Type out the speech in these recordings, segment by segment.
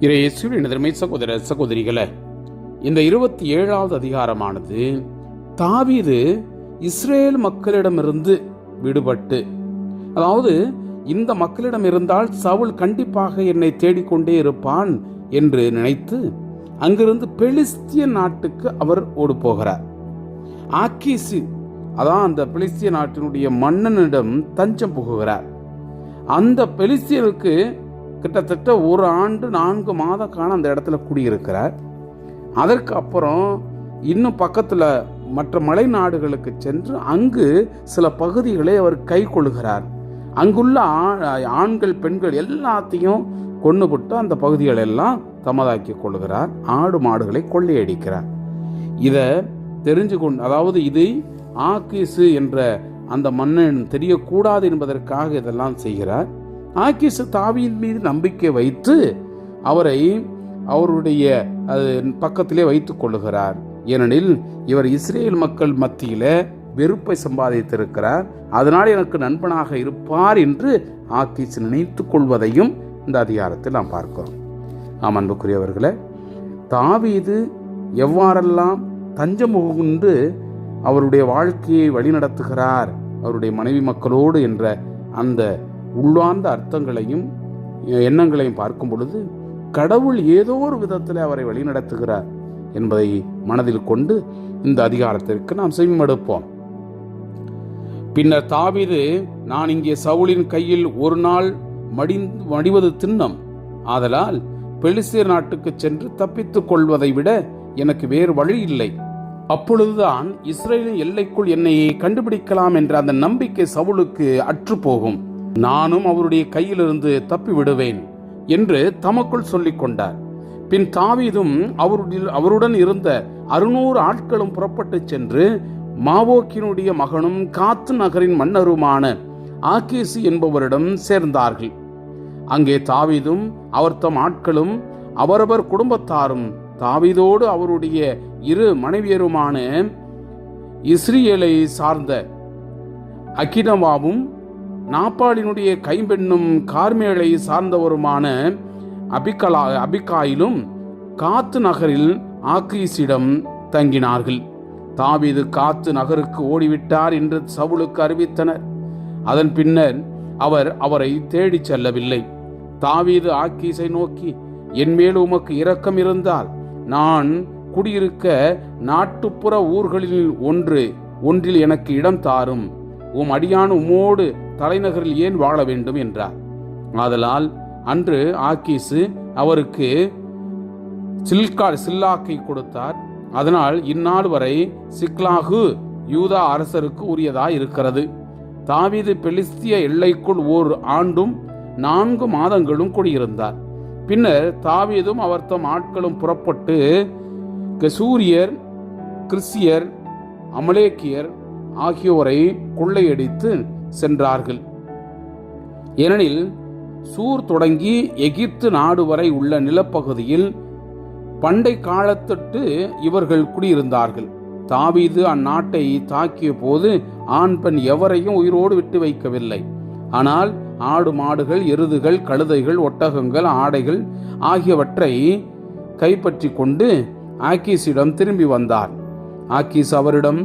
இறையேசுவின் எதிர்மை சகோதர சகோதரிகளை இந்த இருபத்தி ஏழாவது அதிகாரமானது தாவீது இஸ்ரேல் மக்களிடமிருந்து விடுபட்டு அதாவது இந்த மக்களிடம் இருந்தால் சவுல் கண்டிப்பாக என்னை தேடிக்கொண்டே இருப்பான் என்று நினைத்து அங்கிருந்து பெலிஸ்திய நாட்டுக்கு அவர் ஓடு போகிறார் ஆக்கீசு அதான் அந்த பெலிஸ்திய நாட்டினுடைய மன்னனிடம் தஞ்சம் புகுகிறார். அந்த பெலிஸ்தியனுக்கு கிட்டத்தட்ட ஒரு ஆண்டு நான்கு மாத காலம் அந்த இடத்துல குடியிருக்கிறார். அதற்கு அப்புறம் இன்னும் பக்கத்தில் மற்ற மலை நாடுகளுக்கு சென்று அங்கு சில பகுதிகளை அவர் கை கொள்கிறார். அங்குள்ள ஆ- ஆண்கள் பெண்கள் எல்லாத்தையும் கொண்டுபட்டு அந்த பகுதிகளை எல்லாம் தமதாக்கி கொள்கிறார். ஆடு மாடுகளை கொள்ளையடிக்கிறார். இதை தெரிஞ்சு கொண்டு அதாவது இதை ஆக்கீசு என்ற அந்த மன்னன் தெரியக்கூடாது என்பதற்காக இதெல்லாம் செய்கிறார். ஆக்கிசு தாவியின் மீது நம்பிக்கை வைத்து அவரை அவருடைய அது பக்கத்திலே வைத்துக் கொள்ளுகிறார். ஏனெனில் இவர் இஸ்ரேல் மக்கள் மத்தியில வெறுப்பை சம்பாதித்திருக்கிறார். அதனால் எனக்கு நண்பனாக இருப்பார் என்று ஆக்கிஸ் நினைத்து கொள்வதையும் இந்த அதிகாரத்தில் நாம் பார்க்கிறோம். ஆம் அன்புக்குரியவர்களே தாவீது எவ்வாறெல்லாம் தஞ்சம் புகுந்து அவருடைய வாழ்க்கையை வழிநடத்துகிறார் அவருடைய மனைவி மக்களோடு என்ற அந்த உள்ளார்ந்த அர்த்தங்களையும் எண்ணங்களையும் பார்க்கும் பொழுது கடவுள் ஏதோ ஒரு விதத்தில் அவரை வழிநடத்துகிறார் என்பதை மனதில் கொண்டு இந்த அதிகாரத்திற்கு நாம் செவிமடுப்போம். பின்னர் தாவிது நான் இங்கே சவுலின் கையில் ஒரு நாள் மடி மடிவது திண்ணம். ஆதலால் பெலிசியர் நாட்டுக்கு சென்று தப்பித்துக் கொள்வதை விட எனக்கு வேறு வழி இல்லை. அப்பொழுதுதான் இஸ்ரேலின் எல்லைக்குள் என்னை கண்டுபிடிக்கலாம் என்ற அந்த நம்பிக்கை சவுலுக்கு அற்று போகும் நானும் அவருடைய கையிலிருந்து தப்பி விடுவேன் என்று தமக்குள் சொல்லிக் கொண்டார். பின் தாவீதும் அவருடைய அவருடன் இருந்த அறுநூறு ஆட்களும் புறப்பட்டுச் சென்று மாவோக்கினுடைய மகனும் காத்து நகரின் மன்னருமான ஆகேசி என்பவரிடம் சேர்ந்தார்கள். அங்கே தாவீதும் அவர் தம் ஆட்களும் அவரவர் குடும்பத்தாரும் தாவீதோடு அவருடைய இரு மனைவியருமான இஸ்ரியேலை சார்ந்த அகினவாவும் நாப்பாளினுடைய கைம்பெண்ணும் கார்மேலை சார்ந்தவருமான அபிகலா அபிகாயிலும் காத்து நகரில் ஆக்கீஸிடம் தங்கினார்கள். தாவீது காத்து நகருக்கு ஓடிவிட்டார் என்று சவுலுக்கு அறிவித்தனர். அதன் பின்னர் அவர் அவரை தேடிச் செல்லவில்லை. தாவீது ஆக்கீஸை நோக்கி என் மேல் உமக்கு இரக்கம் இருந்தால் நான் குடியிருக்க நாட்டுப்புற ஊர்களில் ஒன்று ஒன்றில் எனக்கு இடம் தாரும். உம் அடியான் உமோடு தலைநகரில் ஏன் வாழ வேண்டும் என்றார். ஆதலால் அன்று ஆக்கீசு அவருக்கு சில்கா சில்லாக்கை கொடுத்தார். அதனால் இந்நாள் வரை சிக்லாகு யூதா அரசருக்கு உரியதாய் இருக்கிறது. தாவீது பெலிஸ்திய எல்லைக்குள் ஓர் ஆண்டும் நான்கு மாதங்களும் குடியிருந்தார். பின்னர் தாவீதும் அவர் தம் ஆட்களும் புறப்பட்டு கெசூரியர் கிறிஸ்தியர் அமலேக்கியர் ஆகியோரை கொள்ளையடித்து சென்றார்கள். ஏனெனில் சூர் தொடங்கி எகிப்து நாடு வரை உள்ள நிலப்பகுதியில் பண்டை காலத்தொட்டு இவர்கள் குடியிருந்தார்கள். தாவீது அந்நாட்டை தாக்கிய போது ஆண் பெண் எவரையும் உயிரோடு விட்டு வைக்கவில்லை. ஆனால் ஆடு மாடுகள் எருதுகள் கழுதைகள் ஒட்டகங்கள் ஆடைகள் ஆகியவற்றை கைப்பற்றி கொண்டு ஆக்கீஸிடம் திரும்பி வந்தார். ஆக்கீஸ் அவரிடம்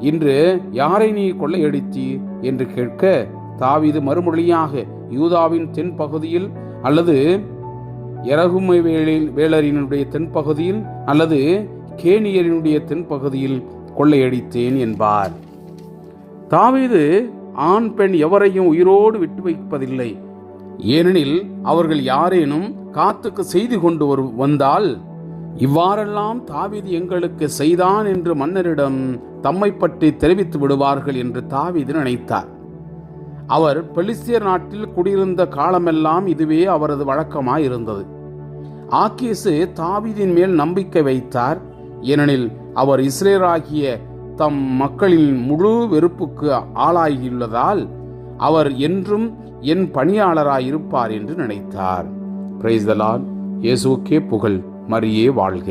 இன்று யாரை நீ கொள்ளையடித்தி? என்று கேட்க தாவீது மறுமொழியாக யூதாவின் தென்பகுதியில் அல்லது எரகுமை வேளில் வேளரினுடைய தென்பகுதியில் அல்லது கேணியரினுடைய தென்பகுதியில் கொள்ளையடித்தேன் என்பார். தாவீது ஆண் பெண் எவரையும் உயிரோடு விட்டு வைப்பதில்லை. ஏனெனில் அவர்கள் யாரேனும் காத்துக்கு செய்தி கொண்டு வரு வந்தால் இவ்வாறெல்லாம் தாவீது எங்களுக்கு செய்தான் என்று மன்னரிடம் தம்மை பற்றி தெரிவித்து விடுவார்கள் என்று தாவீது நினைத்தார். அவர் பெலிஸ்தியர் நாட்டில் குடியிருந்த காலமெல்லாம் இதுவே அவரது வழக்கமாய் இருந்தது ஆக்கீசு தாவீதின் மேல் நம்பிக்கை வைத்தார். ஏனெனில் அவர் இஸ்ரேலாகிய தம் மக்களின் முழு வெறுப்புக்கு ஆளாகியுள்ளதால் அவர் என்றும் என் பணியாளராயிருப்பார் என்று நினைத்தார். பிரைஸ் த லார்ட் புகழ். மரியே வாழ்க